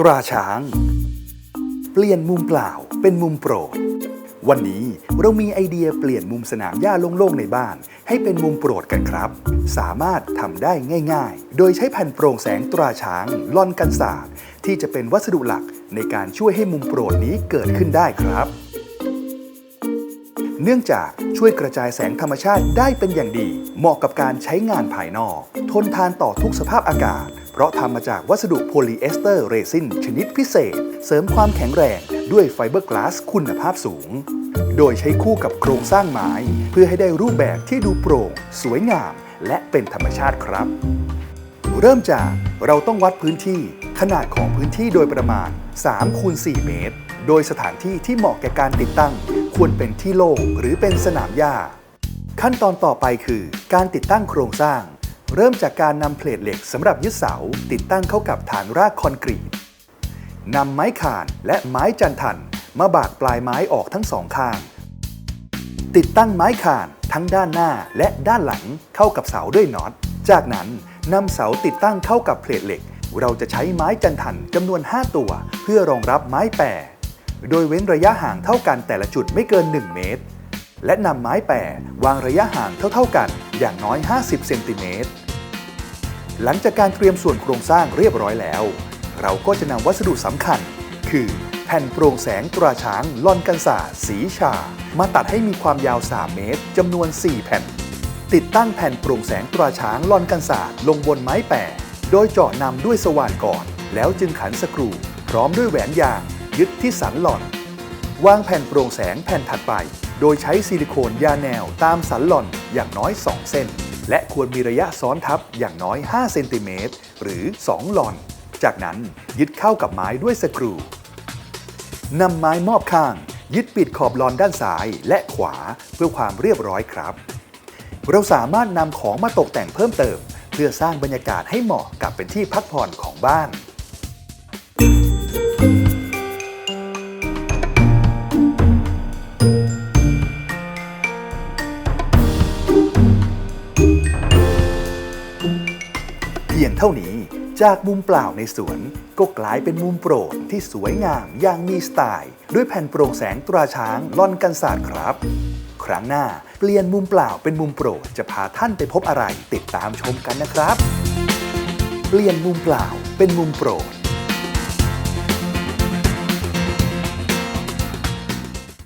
ตราช้าง เปลี่ยนมุมเปล่าเป็นมุมโปรด วันนี้เรามีไอเดียเปลี่ยนมุมสนามหญ้าโล่งๆในบ้าน ให้เป็นมุมโปรดกันครับ สามารถทำได้ง่าย ๆ โดยใช้แผ่นโปร่งแสงตราช้างลอนกันศาสตร์ที่จะเป็นวัสดุหลักในการช่วยให้มุมโปรดนี้เกิดขึ้นได้ครับ เนื่องจากช่วยกระจายแสงธรรมชาติได้เป็นอย่างดี เหมาะกับการใช้งานภายนอก ทนทานต่อทุกสภาพอากาศ เพราะทำมาจากวัสดุโพลีเอสเตอร์เรซินชนิดพิเศษ เสริมความแข็งแรงด้วยไฟเบอร์กลาสคุณภาพสูง โดยใช้คู่กับโครงสร้างไม้ เพื่อให้ได้รูปแบบที่ดูโปร่ง สวยงาม และเป็นธรรมชาติครับ เริ่มจากเราต้องวัดพื้นที่ ขนาดของพื้นที่โดยประมาณ3คูณ4เมตร โดยสถานที่ที่เหมาะแก่การติดตั้ง ควรเป็นที่โล่งหรือเป็นสนามหญ้า ขั้นตอนต่อไปคือ การติดตั้งโครงสร้าง เริ่มจากการนำเพลทเหล็กสำหรับยึดเสา ติดตั้งเข้ากับฐานรากคอนกรีตนำไม้ข่านและไม้จันทัน มาบากปลายไม้ออกทั้งสองข้าง ติดตั้งไม้ข่านทั้งด้านหน้าและด้านหลังเข้ากับเสาด้วยน็อต จากนั้นนำเสาติดตั้งเข้ากับเพลทเหล็ก เราจะใช้ไม้จันทันจำนวน 5 ตัว เพื่อรองรับไม้แปรโดยเว้นระยะห่างเท่ากันแต่ละจุดไม่เกิน 1 เมตร และนำไม้แปรวางระยะห่างเท่าๆกัน อย่างน้อย 50 เซนติเมตร หลังจากการเตรียมส่วนโครงสร้างเรียบร้อยแล้ว เราก็จะนำวัสดุสำคัญ คือแผ่นโปร่งแสงตราช้างลอนกันศาสีชา มาตัดให้มีความยาว 3 เมตรจำนวน 4 แผ่น ติดตั้งแผ่นโปร่งแสงตราช้างลอนกันศาลงบนไม้แปรโดยเจาะนำด้วยสว่านก่อน แล้วจึงขันสกรู พร้อมด้วยแหวนยาง ยึดที่สันหลอน วางแผ่นโปร่งแสงแผ่นถัดไป โดยใช้ซิลิโคนยาแนวตามสันหล่อนอย่างน้อย 2 เส้น และควรมีระยะซ้อนทับอย่างน้อย 5 เซนติเมตรหรือ 2 หล่อน จากนั้นยึดเข้ากับไม้ด้วยสกรูนำไม้มอบข้าง ยึดปิดขอบลอนด้านซ้ายและขวาเพื่อความเรียบร้อยครับ เราสามารถนำของมาตกแต่งเพิ่มเติม เพื่อสร้างบรรยากาศให้เหมาะกับเป็นที่พักผ่อนของบ้าน เท่านี้ จากมุมเปล่าในสวน ก็กลายเป็นมุมโปรดที่สวยงามอย่างมีสไตล์ ด้วยแผ่นโปร่งแสงตราช้างลอนกันศาสตร์ครับ ครั้งหน้าเปลี่ยนมุมเปล่าเป็นมุมโปรดจะพาท่านไปพบอะไรติดตามชมกันนะครับ เปลี่ยนมุมเปล่าเป็นมุมโปรด